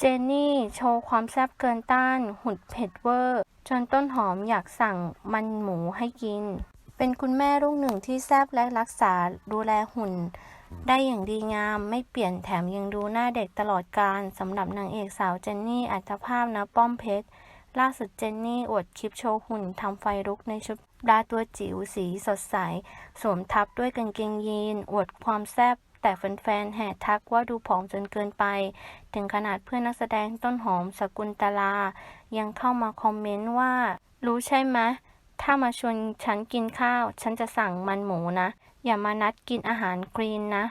เจนนี่โชว์ความแซ่บเกินต้าน หุ่นเผ็ดเวอร์ จนต้นหอมอยากสั่งมันหมูให้กิน เป็นคุณแม่ลูกหนึ่งที่แซ่บและรักษาดูแลหุ่น ได้อย่างดีงามไม่เปลี่ยนแถมยังดูหน้าเด็กตลอดกาลสำหรับนางเอกสาวเจนนี่อัตภาพนะป้อมเพชร ล่าสุดเจนนี่อวดคลิปโชว์หุ่นทำไฟลุกในชุดดาตัวจิ๋วสีสดใส สวมทับด้วยกางเกงยีน อวดความแซ่บ แต่แฟนๆแห่ทักว่าดูผอมจนเกินไป ถึงขนาดเพื่อนนักแสดงต้นหอมสกุลตลา ยังเข้ามาคอมเมนต์ว่า รู้ใช่ไหมถ้ามาชวนฉันกินข้าว ฉันจะสั่งมันหมูนะ อย่ามานัดกินอาหารกรีนนะ